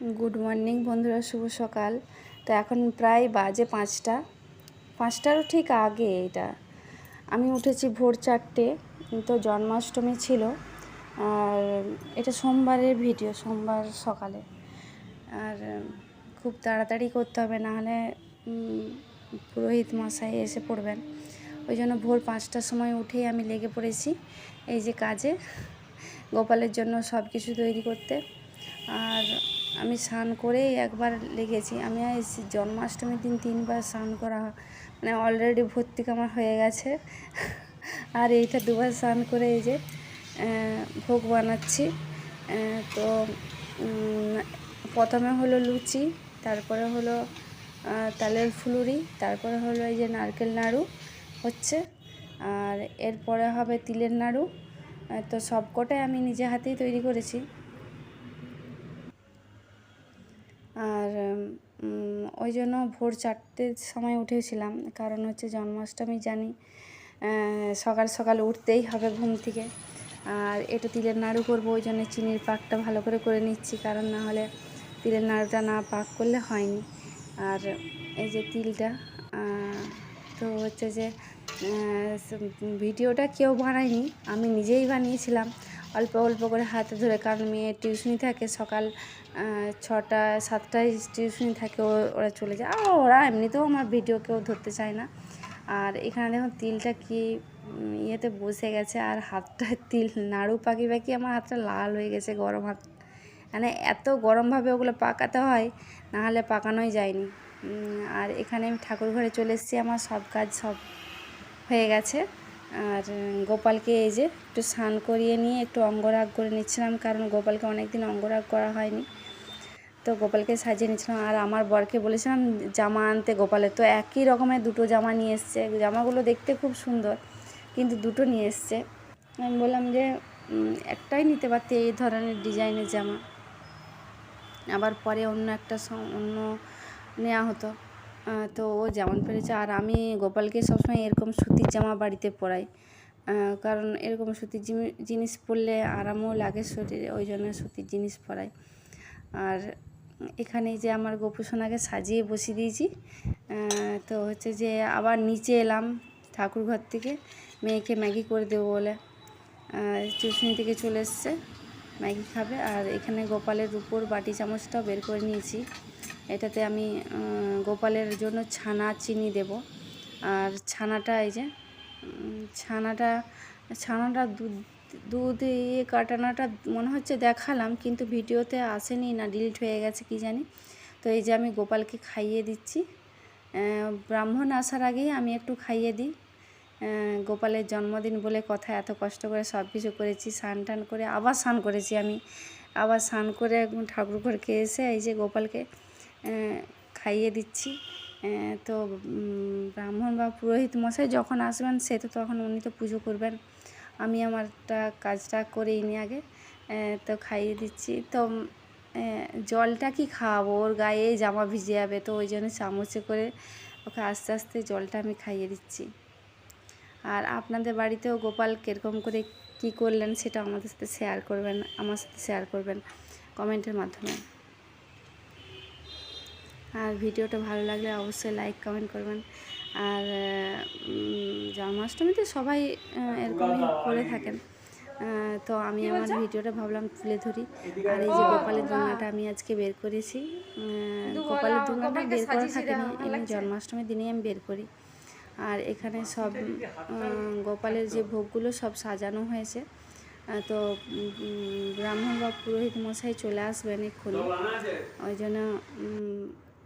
Good morning বন্ধুরা, শুভ সকাল। তো এখন প্রায় বাজে পাঁচটা। পাঁচটারও ঠিক আগে এটা। আমি উঠেছি ভোর চারটে, তো জন্মাষ্টমী ছিল। আর এটা সোমবারের ভিডিও, সোমবার সকালে। আর, খুব তাড়াতাড়ি করতে হবে নাহলে পুরোহিত মশাই এসে পড়বেন। ওই জন্য ভোর পাঁচটার সময় উঠেই আমি লেগে পড়েছি। এই যে কাজে, গোপালের জন্য সব কিছু তৈরি করতে। আর আমি স্নান করেই একবার লেগেছি। আমি জন্মাষ্টমীর দিন তিনবার স্নান করা মানে অলরেডি ভর্তি আমার হয়ে গেছে। আর এইটা দুবার স্নান করে এই যে ভোগ বানাচ্ছি। তো প্রথমে হলো লুচি, তারপরে হলো তালের ফুলুরি, তারপরে হলো এই যে নারকেল নাড়ু হচ্ছে। আর এরপরে হবে তিলের নাড়ু। তো সবকটাই আমি নিজে হাতেই তৈরি করেছি আর উম, ওই জন্য ভোর চারটের সময় উঠেছিলাম। কারণ হচ্ছে জন্মাষ্টমী জানি সকাল সকাল উঠতেই হবে ঘুম থেকে। আর একটু তিলের নাড়ু করব, ওই জন্য চিনির পাকটা ভালো করে করে নিচ্ছি, কারণ না হলে তিলের নাড়ুটা না পাক করলে হয়নি। আর এই যে তিলটা তো হচ্ছে যে ভিডিওটা কেউ বানায়নি, আমি নিজেই বানিয়েছিলাম। অল্প অল্প করে হাতে ধরে, কারণ মেয়ে টিউশনি থাকে সকাল ছটা, সাতটায় টিউশনি থাকে ওরা চলে যায়। আর ওরা এমনিতেও আমার ভিডিও কেউ ধরতে চায় না। আর এখানে দেখুন, তিলটা কি ইয়েতে বসে গেছে, আর হাতটা তিল, নাড়ু পাকি পাকি আমার হাতটা লাল হয়ে গেছে, গরম হাত মানে এত গরমভাবে ওগুলো পাকাতে হয় নাহলে পাকানোই যায়নি। আর এখানে আমি ঠাকুর ঘরে চলে এসেছি, আমার সব কাজ সব হয়ে গেছে। আর গোপালকে এই যে একটু স্নান করিয়ে নিয়ে একটু অঙ্গরাগ করে নিচ্ছিলাম, কারণ গোপালকে অনেক দিন অঙ্গরাগ করা হয়নি। তো গোপালকে সাজিয়ে নিচ্ছিলাম, আর আমার বরকে বলেছিলাম, জামা আনতে গোপালের। তো একই রকমের দুটো জামা নিয়ে এসছে। জামাগুলো দেখতে খুব সুন্দর, কিন্তু দুটো নিয়ে এসছে। আমি বললাম যে একটাই নিতে পারতে এই ধরনের ডিজাইনের জামা। আবার পরে অন্য একটা অন্য নেওয়া হতো। তো ও যেমন পেরেছে। আর আমি গোপালকে সবসময় এরকম সুতির জামা বাড়িতে পরাই। কারণ এরকম সুতির জিনিস পরলে আরামও লাগে শরীরে, ওই জন্য সুতির জিনিস পরাই। আর এখানে যে আমার গোপুসোনাকে সাজিয়ে বসিয়ে দিয়েছি তো হচ্ছে যে আবার নিচে এলাম ঠাকুর ঘর থেকে, মেয়েকে ম্যাগি করে দেবো বলে। টিউশনি থেকে চলে এসছে, ম্যাগি খাবে। আর এখানে গোপালের উপর বাটি চামচটাও বের করে নিয়েছি। এটাতে আমি গোপালের জন্য ছানা, চিনি দেব। আর ছানাটা এই যে ছানাটা ছানাটা দুধ দুধ ইয়ে কাটানোটা মনে হচ্ছে দেখালাম, কিন্তু ভিডিওতে আসেনি না ডিলিট হয়ে গেছে, কি জানি। তো এই যে আমি গোপালকে খাইয়ে দিচ্ছি। ব্রাহ্মণ আসার আগেই আমি একটু খাইয়ে দিই। গোপালের জন্মদিন বলে কথা, এত কষ্ট করে সব কিছু করেছি, স্নান টান করে আবার স্নান করেছি আমি। আবার স্নান করে ঠাকুর ঘরকে এসে এই যে গোপালকে খাইয়ে দিচ্ছি। তো ব্রাহ্মণ বা পুরোহিত মশাই যখন আসবেন, সে তো তখন উনি তো পুজো করবেন। আমি আমারটা কাজটা করেই নি আগে। তো খাইয়ে দিচ্ছি। তো জলটা কি খাওয়াবো? ওর গায়ে জামা ভিজে যাবে, তো ওই জন্য চামচে করে ওকে আস্তে আস্তে জলটা আমি খাইয়ে দিচ্ছি। আর আপনাদের বাড়িতেও গোপাল কীরকম করে কি করলেন সেটা আমাদের সাথে শেয়ার করবেন, আমার সাথে শেয়ার করবেন কমেন্টের মাধ্যমে। আর ভিডিওটা ভালো লাগলে অবশ্যই লাইক কমেন্ট করবেন। আর জন্মাষ্টমীতে সবাই এরকমই করে থাকেন। তো আমি আমার ভিডিওটা ভাবলাম তুলে ধরি। আর এই যে গোপালের দোলনাটা আমি আজকে বের করেছি। গোপালের দোলনাটা বের করা থাকেনি। এমনি জন্মাষ্টমীর দিনেই আমি বের করি। আর এখানে সব গোপালের যে ভোগগুলো সব সাজানো হয়েছে। তো ব্রাহ্মণ বা পুরোহিত মশাই চলে আসবেন এক্ষুনি। ওই জন্য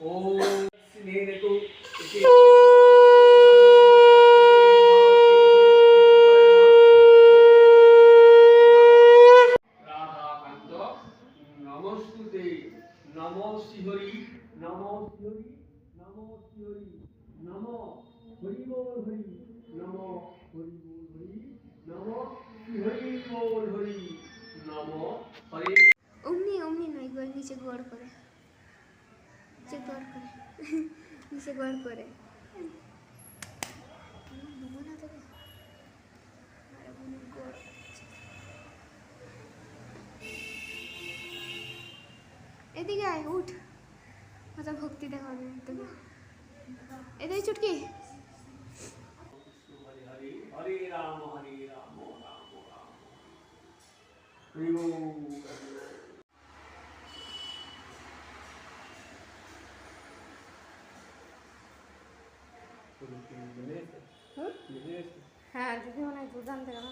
ওম স্নেহেতু রাধাকান্ত নম নমস্তুতে নম শ্রীহরি নম শ্রীহরি নম শ্রীহরি নম হরি বল হরি নম হরি বল হরি নম শ্রীহরি বল হরি নম হরে নিচে গড় করে নিচে গড় করে এদিকে আয়, উঠ। মাথা ভক্তি দেখাবে তোকে। এদিকে চুটকি। হরে রাম হরে রাম রাম রাম হরি বল হরি বল। হ্যাঁ দিদি মনে হয় দুধ আনতে গেল